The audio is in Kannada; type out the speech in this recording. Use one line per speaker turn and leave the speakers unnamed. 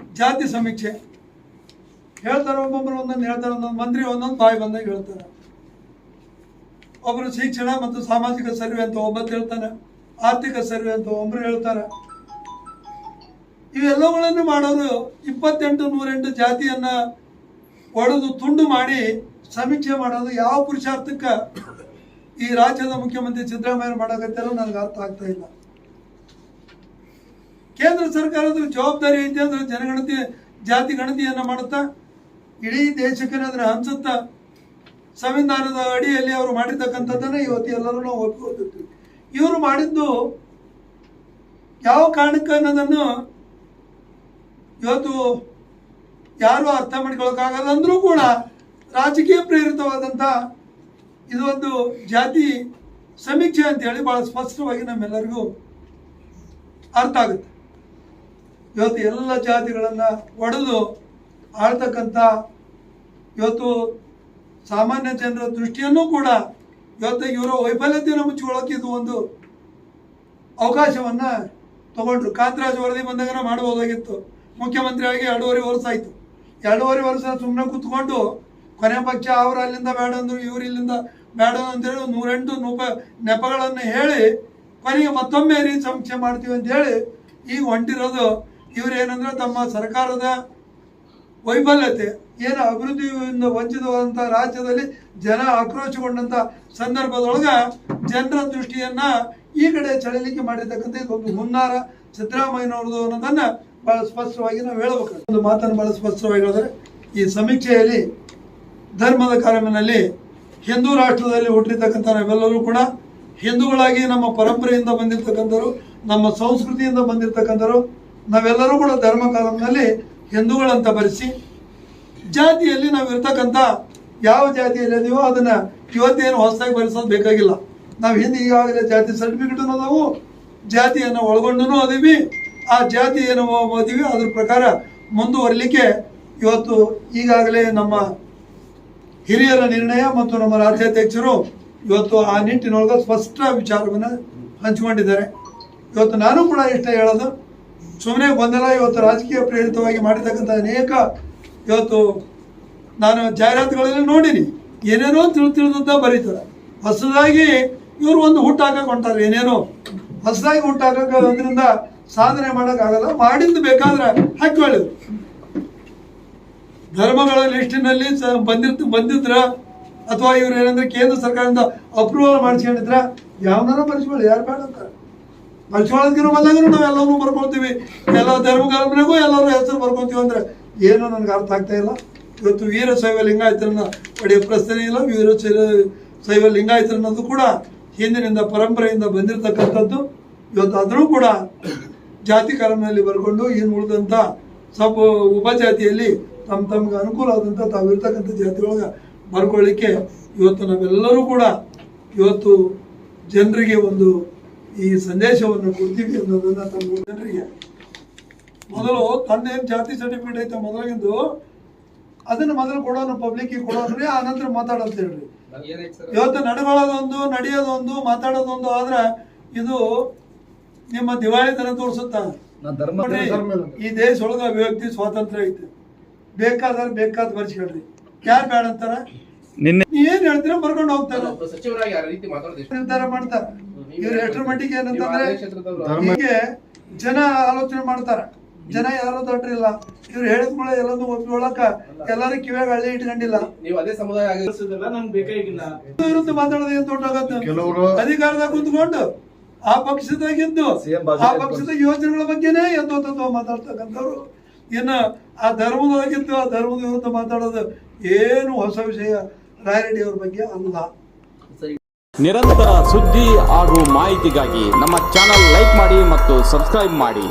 ಜಾತಿ ಸಮೀಕ್ಷೆ. ಹೇಳ್ತಾರೆ ಒಬ್ಬೊಬ್ಬರು ಒಂದೊಂದು ಹೇಳ್ತಾರೆ, ಒಂದೊಂದು ಮಂತ್ರಿ, ಒಂದೊಂದು ಬಾಯಿ ಬಂದಾಗ ಹೇಳ್ತಾರೆ. ಒಬ್ಬರು ಶಿಕ್ಷಣ ಮತ್ತು ಸಾಮಾಜಿಕ ಸರ್ವೆ ಅಂತ ಒಬ್ಬತ್ತು ಹೇಳ್ತಾನೆ. ಆರ್ಥಿಕ ಸರ್ವೆ ಅಂತ ಒಬ್ಬರು ಹೇಳ್ತಾರೆ. ಇವೆಲ್ಲವುಗಳನ್ನು ಮಾಡೋರು ಇಪ್ಪತ್ತೆಂಟು, ನೂರೆಂಟು ಜಾತಿಯನ್ನ ಒಡೆದು ತುಂಡು ಮಾಡಿ ಸಮೀಕ್ಷೆ ಮಾಡೋದು ಯಾವ ಪುರುಷಾರ್ಥಕ್ಕೆ ಈ ರಾಜ್ಯದ ಮುಖ್ಯಮಂತ್ರಿ ಸಿದ್ದರಾಮಯ್ಯ ಮಾಡಕತ್ತಾರೋ ನನಗೆ ಅರ್ಥ ಆಗ್ತಾ ಇಲ್ಲ. ಕೇಂದ್ರ ಸರ್ಕಾರದ ಜವಾಬ್ದಾರಿ ಐತೆ ಅಂದ್ರೆ ಜನಗಣತಿ, ಜಾತಿ ಗಣತಿಯನ್ನ ಮಾಡುತ್ತಾ? ಇಡೀ ದೇಶಕ್ಕೆ ಅದನ್ನ ಹಂಚುತ್ತಾ? ಸಂವಿಧಾನದ ಅಡಿಯಲ್ಲಿ ಅವರು ಮಾಡಿರ್ತಕ್ಕಂಥದ್ದನ್ನ ಇವತ್ತು ಎಲ್ಲರೂ ನಾವು ಇವರು ಮಾಡಿದ್ದು ಯಾವ ಕಾರಣಕ್ಕೆ ಅನ್ನೋದನ್ನು ಇವತ್ತು ಯಾರು ಅರ್ಥ ಮಾಡ್ಕೊಳಕಾಗಲ್ಲ ಅಂದ್ರೂ ಕೂಡ ರಾಜಕೀಯ ಪ್ರೇರಿತವಾದಂಥ ಇದು ಒಂದು ಜಾತಿ ಸಮೀಕ್ಷೆ ಅಂತೇಳಿ ಬಹಳ ಸ್ಪಷ್ಟವಾಗಿ ನಮ್ಮೆಲ್ಲರಿಗೂ ಅರ್ಥ ಆಗುತ್ತೆ. ಇವತ್ತು ಎಲ್ಲ ಜಾತಿಗಳನ್ನು ಒಡೆದು ಆಳ್ತಕ್ಕಂಥ ಇವತ್ತು ಸಾಮಾನ್ಯ ಜನರ ದೃಷ್ಟಿಯನ್ನು ಕೂಡ ಇವತ್ತು ಇವರ ವೈಫಲ್ಯತೆಯನ್ನು ಮುಚ್ಚಿಕೊಳ್ಳೋಕೆ ಇದು ಒಂದು ಅವಕಾಶವನ್ನು ತಗೊಂಡ್ರು. ಕಾಂತರಾಜ್ ವರದಿ ಬಂದಾಗ ಮಾಡಬಹುದಾಗಿತ್ತು. ಮುಖ್ಯಮಂತ್ರಿಯಾಗಿ ಎರಡೂವರೆ ವರ್ಷ ಆಯಿತು. ಎರಡೂವರೆ ವರ್ಷ ಸುಮ್ಮನೆ ಕೂತ್ಕೊಂಡು ಕೊನೆ ಪಕ್ಷ ಅವರು ಅಲ್ಲಿಂದ ಬೇಡ ಅಂದರು, ಇವರು ಇಲ್ಲಿಂದ ಬೇಡ ಅಂತೇಳಿ ನೂರೆಂಟು ನೂಪ ನೆಪಗಳನ್ನು ಹೇಳಿ ಕೊನೆಗೆ ಮತ್ತೊಮ್ಮೆ ರೀ ಸಮೀಕ್ಷೆ ಮಾಡ್ತೀವಿ ಅಂತ ಹೇಳಿ ಈಗ ಹೊಂಟಿರೋದು ಇವ್ರು ಏನಂದ್ರೆ ತಮ್ಮ ಸರ್ಕಾರದ ವೈಫಲ್ಯತೆ, ಏನು ಅಭಿವೃದ್ಧಿಯಿಂದ ವಂಚಿತವಾದಂಥ ರಾಜ್ಯದಲ್ಲಿ ಜನ ಆಕ್ರೋಶಗೊಂಡಂಥ ಸಂದರ್ಭದೊಳಗೆ ಜನರ ದೃಷ್ಟಿಯನ್ನ ಈ ಕಡೆ ಚಳಲಿಕ್ಕೆ ಮಾಡಿರ್ತಕ್ಕಂಥ ಇದೊಂದು ಹುನ್ನಾರ ಸಿದ್ದರಾಮಯ್ಯನವ್ರದ್ದು ಅನ್ನೋದನ್ನು ಭಾಳ ಸ್ಪಷ್ಟವಾಗಿ ನಾವು ಹೇಳಬೇಕು. ಒಂದು ಮಾತನ್ನು ಭಾಳ ಸ್ಪಷ್ಟವಾಗಿ ಹೇಳಿದ್ರೆ, ಈ ಸಮೀಕ್ಷೆಯಲ್ಲಿ ಧರ್ಮದ ಕಾಲಮಿನಲ್ಲಿ ಹಿಂದೂ ರಾಷ್ಟ್ರದಲ್ಲಿ ಹುಟ್ಟಿರ್ತಕ್ಕಂಥ ನಾವೆಲ್ಲರೂ ಕೂಡ ಹಿಂದೂಗಳಾಗಿ ನಮ್ಮ ಪರಂಪರೆಯಿಂದ ಬಂದಿರತಕ್ಕಂಥವ್ರು, ನಮ್ಮ ಸಂಸ್ಕೃತಿಯಿಂದ ಬಂದಿರತಕ್ಕಂಥವ್ರು ನಾವೆಲ್ಲರೂ ಕೂಡ ಧರ್ಮ ಕಾಲಂನಲ್ಲಿ ಹಿಂದೂಗಳಂತ ಬರೆಸಿ, ಜಾತಿಯಲ್ಲಿ ನಾವು ಇರ್ತಕ್ಕಂಥ ಯಾವ ಜಾತಿಯಲ್ಲಿ ಇದೀವೋ ಅದನ್ನು ಇವತ್ತೇನು ಹೊಸದಾಗಿ ಬರೆಸೋದು ಬೇಕಾಗಿಲ್ಲ. ನಾವು ಹಿಂದೆ ಈಗಾಗಲೇ ಜಾತಿ ಸರ್ಟಿಫಿಕೇಟ್ ಅದಾವು ಜಾತಿಯನ್ನು ಒಳಗೊಂಡು ಅದೀವಿ, ಆ ಜಾತಿ ಏನು ಓದಿವಿ, ಅದ್ರ ಪ್ರಕಾರ ಮುಂದುವರಲಿಕ್ಕೆ ಇವತ್ತು ಈಗಾಗಲೇ ನಮ್ಮ ಹಿರಿಯರ ನಿರ್ಣಯ ಮತ್ತು ನಮ್ಮ ರಾಜ್ಯಾಧ್ಯಕ್ಷರು ಇವತ್ತು ಆ ನಿಟ್ಟಿನೊಳಗೆ ಸ್ಪಷ್ಟ ವಿಚಾರವನ್ನು ಹಂಚಿಕೊಂಡಿದ್ದಾರೆ. ಇವತ್ತು ನಾನು ಕೂಡ ಇಷ್ಟ ಹೇಳೋದು. ಸುಮ್ಮನೆ ಗೊಂದಲ ಇವತ್ತು ರಾಜಕೀಯ ಪ್ರೇರಿತವಾಗಿ ಮಾಡಿರ್ತಕ್ಕಂಥ ಅನೇಕ ಇವತ್ತು ನಾನು ಜಾಹೀರಾತುಗಳಲ್ಲಿ ನೋಡಿನಿ. ಏನೇನೋ ತಿಳಿದು ತಿಳಿದಂತ ಬರೀತಾರೆ. ಹೊಸದಾಗಿ ಇವರು ಒಂದು ಹುಟ್ಟಾಕಕ್ಕೆ ಹೊಂಟಾರೆ. ಏನೇನೋ ಹೊಸದಾಗಿ ಹುಟ್ಟಾಕಕ್ಕೆ ಅದರಿಂದ ಸಾಧನೆ ಮಾಡೋಕ್ಕಾಗಲ್ಲ. ಮಾಡಿದ್ದು ಬೇಕಾದ್ರೆ ಹಾಕಿ ಧರ್ಮಗಳ ಲಿಸ್ಟಿನಲ್ಲಿ ಬಂದಿರ್ತ ಬಂದಿದ್ರ ಅಥವಾ ಇವ್ರು ಏನಂದ್ರೆ ಕೇಂದ್ರ ಸರ್ಕಾರದಿಂದ ಅಪ್ರೂವಲ್ ಮಾಡಿಸ್ಕೊಂಡಿದ್ರ, ಯಾವನಾರ ಬರ್ಸ್ಕೊಳ್ಳಿ. ಯಾರು ಬೇಡ ಅಂತ ಬರ್ಸ್ಕೊಳ್ಳೋದಕ್ಕಿಂತ ನಾವು ಎಲ್ಲರೂ ಬರ್ಕೊತೀವಿ ಎಲ್ಲ ಧರ್ಮಗಳವರೆಗೂ ಎಲ್ಲರೂ ಹೆಸರು ಬರ್ಕೊತೀವಿ ಅಂದ್ರೆ ಏನೂ ನನಗೆ ಅರ್ಥ ಆಗ್ತಾ ಇಲ್ಲ. ಇವತ್ತು ವೀರ ಶೈವ ಲಿಂಗಾಯತರನ್ನ ಪಡೆಯೋ ಪ್ರಶ್ನೆ ಇಲ್ಲ. ವೀರ ಶೈವ- ಶೈವ ಲಿಂಗಾಯತರು ಅನ್ನೋದು ಕೂಡ ಹಿಂದಿನಿಂದ ಪರಂಪರೆಯಿಂದ ಬಂದಿರತಕ್ಕಂಥದ್ದು. ಇವತ್ತು ಆದರೂ ಕೂಡ ಜಾತಿ ಕಾಲಂನಲ್ಲಿ ಬರ್ಕೊಂಡು ಇನ್ನು ಉಳಿದಂಥ ಸಬ್ ಉಪಜಾತಿಯಲ್ಲಿ ತಮ್ಮ ತಮ್ಗೆ ಅನುಕೂಲ ಆದಂಥ ತಾವಿರ್ತಕ್ಕಂಥ ಜಾತಿಯೊಳಗೆ ಬರ್ಕೊಳ್ಳಿಕ್ಕೆ ಇವತ್ತು ನಾವೆಲ್ಲರೂ ಕೂಡ ಇವತ್ತು ಜನರಿಗೆ ಒಂದು ಈ ಸಂದೇಶವನ್ನು ಕೊಡ್ತೀವಿ ಅನ್ನೋದನ್ನ ತಮ್ಮ ಜನರಿಗೆ. ಮೊದಲು ತಂದೇನು ಜಾತಿ ಸರ್ಟಿಫಿಕೇಟ್ ಐತೆ ಮೊದಲಾಗಿಂದು ಅದನ್ನ ಮೊದಲು ಕೊಡೋನು ಪಬ್ಲಿಕ್ಗೆ ಕೊಡೋನ್ರಿ ಆ ನಂತರ ಮಾತಾಡೋದು ಹೇಳ್ರಿ. ಇವತ್ತು ನಡ್ಕೊಳ್ಳೋದೊಂದು ನಡೆಯೋದೊಂದು ಮಾತಾಡೋದೊಂದು ಆದ್ರೆ ಇದು ನಿಮ್ಮ ದಿವಾಳಿ ತರ ತೋರಿಸುತ್ತ? ಈ ದೇಶ ಒಳಗ ಅಭಿವ್ಯಕ್ತಿ ಸ್ವಾತಂತ್ರ್ಯ ಐತೆ. ಬೇಕಾದ್ರೆ ಬೇಕಾದ ಬರ್ಸ್ಕೊಳ್ರಿ ಯಾರು ಬೇಡ ಅಂತಾರ
ನಿನ್ನೆ
ಹೇಳ್ತೀರ ಬರ್ಕೊಂಡು ಹೋಗ್ತಾರೆ.
ಒಬ್ಬ ಸಚಿವರಾಗಿ ಆ ರೀತಿ ಮಾತಾಡೋದು
ನಿರ್ಧಾರ ಮಾಡ್ತಾರ. ಇವ್ರು ಎಷ್ಟರ ಮಟ್ಟಿಗೆ ಏನಂತಂದ್ರೆ ಹೀಗೆ ಜನ ಆಲೋಚನೆ ಮಾಡ್ತಾರ. ಜನ ಯಾರು ದೊಡ್ಡರಿಲ್ಲ. ಇವ್ರು ಹೇಳಿದ್ಮೇಲೆ ಎಲ್ಲದೂ ಒಪ್ಪಿಕೊಳ್ಳಕ ಎಲ್ಲರೂ ಕಿವಿಯಾಗ ಹಳ್ಳಿ ಇಟ್ಕೊಂಡಿಲ್ಲ.
ನೀವು ಅದೇ ಸಮುದಾಯ
ವಿರುದ್ಧ ಮಾತಾಡೋದು ಏನ್ ದೊಡ್ಡ
ಕೆಲವರು
ಅಧಿಕಾರದಾಗ ಕುಂತ್ಕೊಂಡು ಆ ಪಕ್ಷದಾಗಿದ್ದು ಆ ಪಕ್ಷದ ಯೋಜನೆಗಳ ಬಗ್ಗೆನೇ ಎದ್ದೊತ್ತದ್ದು ಮಾತಾಡ್ತಕ್ಕಂಥವ್ರು. ಇನ್ನ ಆ ಧರ್ಮದೊಳಗಿದ್ದು ಆ ಧರ್ಮದ ವಿರುದ್ಧ ಮಾತಾಡೋದು ಏನು ಹೊಸ ವಿಷಯ. ರಾಯರೆಡ್ಡಿ ಅವ್ರ ಬಗ್ಗೆ ಅಲ್ಲ
ನಿರಂತರ ಸುದ್ದಿ ಹಾಗೂ ಮಾಹಿತಿಗಾಗಿ ನಮ್ಮ ಚಾನಲ್ ಲೈಕ್ ಮಾಡಿ ಮತ್ತು ಸಬ್ಸ್ಕ್ರೈಬ್ ಮಾಡಿ.